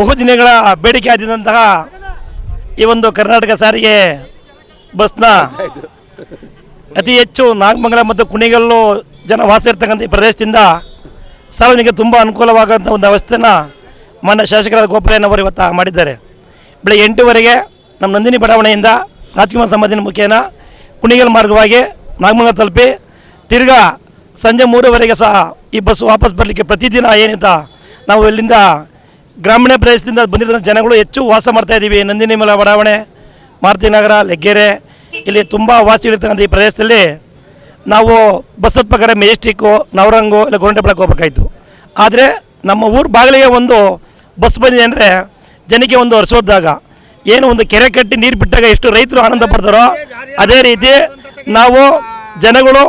ಬಹುದಿನಗಳ ಬೇಡಿಕೆ ಆದಿದಂತಹ ಈ ಒಂದು ಕರ್ನಾಟಕ ಸಾರಿಗೆ ಬಸ್ನ ಅತಿ ಹೆಚ್ಚು ನಾಗಮಂಗಲ ಮತ್ತು ಕುಣಿಗಲ್ಲು ಜನ ವಾಸ ಇರ್ತಕ್ಕಂಥ ಈ ಪ್ರದೇಶದಿಂದ ಸಾರ್ವಜನಿಕ ತುಂಬ ಅನುಕೂಲವಾಗುವಂಥ ಒಂದು ವ್ಯವಸ್ಥೆನ ಮಾನ್ಯ ಶಾಸಕರಾದ ಗೋಪಾಲಯ್ಯನವರು ಇವತ್ತು ಮಾಡಿದ್ದಾರೆ. ಬೆಳಗ್ಗೆ ಎಂಟುವರೆಗೆ ನಮ್ಮ ನಂದಿನಿ ಬಡಾವಣೆಯಿಂದ ರಾಜಕುಮಾರ್ ಸಮಾಧಿನ ಮುಖೇನ ಕುಣಿಗಲ್ ಮಾರ್ಗವಾಗಿ ನಾಗಮಂಗಲ ತಲುಪಿ ತಿರ್ಗಾ ಸಂಜೆ ಮೂರುವರೆಗೆ ಸಹ ಈ ಬಸ್ ವಾಪಸ್ ಬರಲಿಕ್ಕೆ ಪ್ರತಿದಿನ ಏನಿದೆ ನಾವು ಇಲ್ಲಿಂದ ಗ್ರಾಮೀಣ ಪ್ರದೇಶದಿಂದ ಬಂದಿರೋ ಜನಗಳು ಹೆಚ್ಚು ವಾಸ ಮಾಡ್ತಾ ಇದ್ದೀವಿ. ನಂದಿನಿ ಮಲ ಬಡಾವಣೆ ಮಾರುತಿನಗರ ಲೆಗ್ಗೆರೆ. ಇಲ್ಲಿ ತುಂಬ ವಾಸಿಗಳಿರ್ತಕ್ಕಂಥ ಈ ಪ್ರದೇಶದಲ್ಲಿ ನಾವು ಬಸ್ ಹತ್ಬೇಕಾದ್ರೆ ಮೆಜೆಸ್ಟಿಕ್ಕು ನವರಂಗು ಇಲ್ಲ ಗೋರಂಟೆಪಳಕ್ಕೆ ಹೋಗ್ಬೇಕಾಯ್ತು. ಆದರೆ ನಮ್ಮ ಊರು ಬಾಗಿಲಿಗೆ ಒಂದು ಬಸ್ ಬಂದಿದೆ ಅಂದರೆ ಜನಕ್ಕೆ ಒಂದು ಹರಿಸೋದಾಗ ಏನು ಒಂದು ಕೆರೆ ಕಟ್ಟಿ ನೀರು ಬಿಟ್ಟಾಗ ಎಷ್ಟು ರೈತರು ಆನಂದ ಪಡ್ತಾರೋ ಅದೇ ರೀತಿ ನಾವು ಜನಗಳು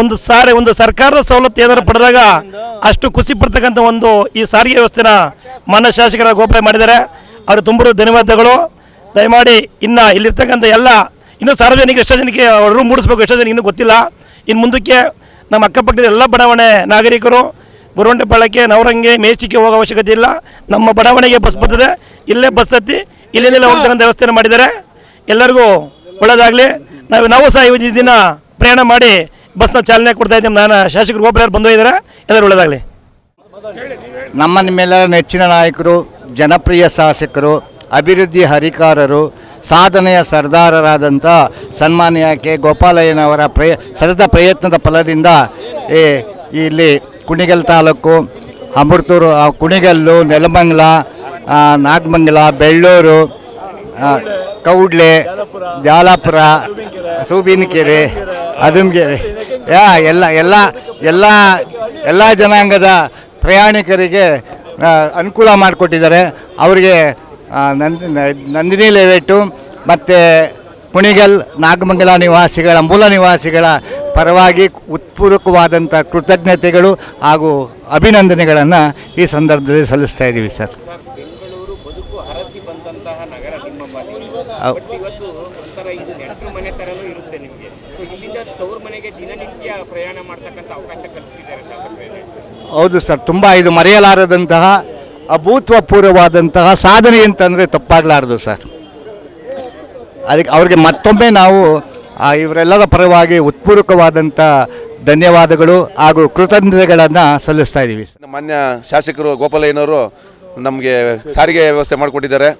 ಒಂದು ಸಾರಿ ಒಂದು ಸರ್ಕಾರದ ಸವಲತ್ತು ಏನಾದ್ರು ಪಡೆದಾಗ ಅಷ್ಟು ಖುಷಿ ಪಡ್ತಕ್ಕಂಥ ಒಂದು ಈ ಸಾರಿಗೆ ವ್ಯವಸ್ಥೆನ ಮಾನ್ಯ ಶಾಸಕರ ಗೋಪಾಯ್ ಮಾಡಿದ್ದಾರೆ. ಅವರು ತುಂಬ ಧನ್ಯವಾದಗಳು. ದಯಮಾಡಿ ಇನ್ನು ಇಲ್ಲಿರ್ತಕ್ಕಂಥ ಎಲ್ಲ ಇನ್ನೂ ಸಾರ್ವಜನಿಕ ಎಷ್ಟೋ ಜನಕ್ಕೆ ಅವರು ಮೂಡಿಸ್ಬೇಕು ಎಷ್ಟೋ ಜನಕ್ಕೆ ಇನ್ನೂ ಗೊತ್ತಿಲ್ಲ. ಇನ್ನು ಮುಂದಕ್ಕೆ ನಮ್ಮ ಅಕ್ಕಪಕ್ಕದ ಎಲ್ಲ ಬಡಾವಣೆ ನಾಗರಿಕರು ಗುರುವಂಟೆಪಾಳ್ಯಕ್ಕೆ ನವರಂಗೆ ಮೇಚಿಕೆ ಹೋಗೋ ಅವಶ್ಯಕತೆ ಇಲ್ಲ. ನಮ್ಮ ಬಡಾವಣೆಗೆ ಬಸ್ ಬರ್ತದೆ. ಇಲ್ಲೇ ಬಸ್ ಹತ್ತಿ ಇಲ್ಲಿಂದಲೇ ಹೋಗ್ತಕ್ಕಂಥ ವ್ಯವಸ್ಥೆನ ಮಾಡಿದ್ದಾರೆ. ಎಲ್ಲರಿಗೂ ಒಳ್ಳೆಯದಾಗಲಿ ನಾವು ನಾವು ಸಹ ಈ ದಿನ ಪ್ರಯಾಣ ಮಾಡಿ ಬಸ್ನ ಚಾಲನೆ ಕೊಡ್ತಾ ಇದ್ದೀನಿ. ನಾನು ಶಾಸಕರು ಒಬ್ಬರು ಬಂದು ಇದ್ದಾರೆ ಎಲ್ಲರೂ ಒಳ್ಳೆಯದಾಗಲಿ ನಮ್ಮ ನಿಮ್ಮೆಲ್ಲರ ನೆಚ್ಚಿನ ನಾಯಕರು, ಜನಪ್ರಿಯ ಶಾಸಕರು, ಅಭಿವೃದ್ಧಿ ಹರಿಕಾರರು, ಸಾಧನೆಯ ಸರ್ದಾರರಾದಂಥ ಸನ್ಮಾನ್ಯ ಕೆ. ಗೋಪಾಲಯ್ಯನವರ ಪ್ರಯ, ಸತತ ಪ್ರಯತ್ನದ ಫಲದಿಂದ ಇಲ್ಲಿ ಕುಣಿಗಲ್ ತಾಲೂಕು ಅಮೃತೂರು ಕುಣಿಗಲ್ಲು, ನೆಲಮಂಗಲ ನಾಗಮಂಗಲ, ಬೆಳ್ಳೂರು ಕೌಡ್ಲೆ, ಜಾಲಾಪುರ, ಸೂಬಿನಕೆರೆ, ಅದುಮ್ಗೆರೆ. ಯಾ ಎಲ್ಲ ಎಲ್ಲ ಎಲ್ಲ ಎಲ್ಲ ಜನಾಂಗದ ಪ್ರಯಾಣಿಕರಿಗೆ ಅನುಕೂಲ ಮಾಡಿಕೊಟ್ಟಿದ್ದಾರೆ. ಅವರಿಗೆ ನಂದಿ ನಂದಿನಿ ಲೇವೇಟು ಮತ್ತು ಕುಣಿಗಲ್ ನಾಗಮಂಗಲ ನಿವಾಸಿಗಳ ಮೂಲ ನಿವಾಸಿಗಳ ಪರವಾಗಿ ಉತ್ಪೂರ್ವಕವಾದಂಥ ಕೃತಜ್ಞತೆಗಳು ಹಾಗೂ ಅಭಿನಂದನೆಗಳನ್ನು ಈ ಸಂದರ್ಭದಲ್ಲಿ ಸಲ್ಲಿಸ್ತಾ ಇದ್ದೀವಿ ಸರ್. ನೆಂಟರು ಮನೆ ತರಲು ಇರುತ್ತೆ ನಿಮಗೆ. ಸೊ ಇಲ್ಲಿಂದ ತವ್ರ ಮನೆಗೆ ದಿನನಿತ್ಯ ಪ್ರಯಾಣ ಮಾಡ್ತಕ್ಕಂಥ ಅವಕಾಶ ಕಲ್ಪಿಸಿದ್ದಾರೆ ಶಾಸಕರೇ. ಹೌದು ಸರ್ ತುಂಬ ಇದು ಮರೆಯಲಾರದಂತಹ ಅಭೂತಪೂರ್ವವಾದಂತಹ ಸಾಧನೆ ಅಂತಂದರೆ ತಪ್ಪಾಗಲಾರದು ಸರ್. ಅದಕ್ಕೆ ಅವ್ರಿಗೆ ಮತ್ತೊಮ್ಮೆ ನಾವು ಇವರೆಲ್ಲರ ಪರವಾಗಿ ಉತ್ಪೂರ್ವಕವಾದಂಥ ಧನ್ಯವಾದಗಳು ಹಾಗೂ ಕೃತಜ್ಞತೆಗಳನ್ನು ಸಲ್ಲಿಸ್ತಾ ಇದ್ದೀವಿ ಸರ್. ಮಾನ್ಯ ಶಾಸಕರು ಗೋಪಾಲಯ್ಯನವರು ನಮಗೆ ಸಾರಿಗೆ ವ್ಯವಸ್ಥೆ ಮಾಡಿಕೊಟ್ಟಿದ್ದಾರೆ.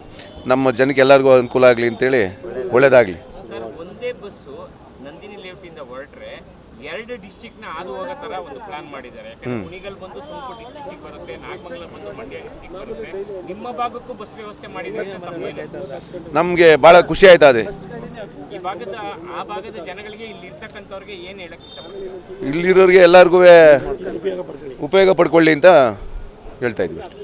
ನಮ್ಮ ಜನಕ್ಕೆ ಎಲ್ಲರಿಗೂ ಅನುಕೂಲ ಆಗಲಿ ಅಂತೇಳಿ ಒಳ್ಳೆಯದಾಗಲಿ ಒಂದೇ ಬಸ್ಸು ನಂದಿನಿ ಲೇಔಟಿಂದ ಹೊರಟ್ರೆ ಎರಡು ಡಿಸ್ಟಿಕ್ನ ಹಾದು ಹೋಗೋ ತರ ಒಂದು ಪ್ಲಾನ್ ಮಾಡಿದ್ದಾರೆ. ಯಾಕಂದ್ರೆ ಕುಣಿಗಲ್ ಬಂದು ತುಮಕೂರು ಡಿಸ್ಟಿಕ್ ಬರುತ್ತೆ ನಾಗಮಂಗಲ ಬಂದು ಮಂಡ್ಯ ಡಿಸ್ಟಿಕ್ ಬರುತ್ತೆ. ನಿಮ್ಮ ಭಾಗಕ್ಕೂ ಬಸ್ ವ್ಯವಸ್ಥೆ ಮಾಡಿದ್ದಾರೆ ಅಂತ ಬಹಳ ನಮಗೆ ಭಾಳ ಖುಷಿ ಆಯ್ತಾ ಅದೇ. ಈ ಭಾಗದ ಆ ಭಾಗದ ಜನಗಳಿಗೆ ಇಲ್ಲಿ ಇರ್ತಕ್ಕಂಥವ್ರಿಗೆ ಏನು ಹೇಳಕ್ಕೆ ಇಲ್ಲಿರೋರಿಗೆ ಎಲ್ಲರಿಗೂ ಉಪಯೋಗ ಪಡ್ಕೊಳ್ಳಿ ಅಂತ ಹೇಳ್ತಾ ಇದ್ವಿ ಅಷ್ಟೇ.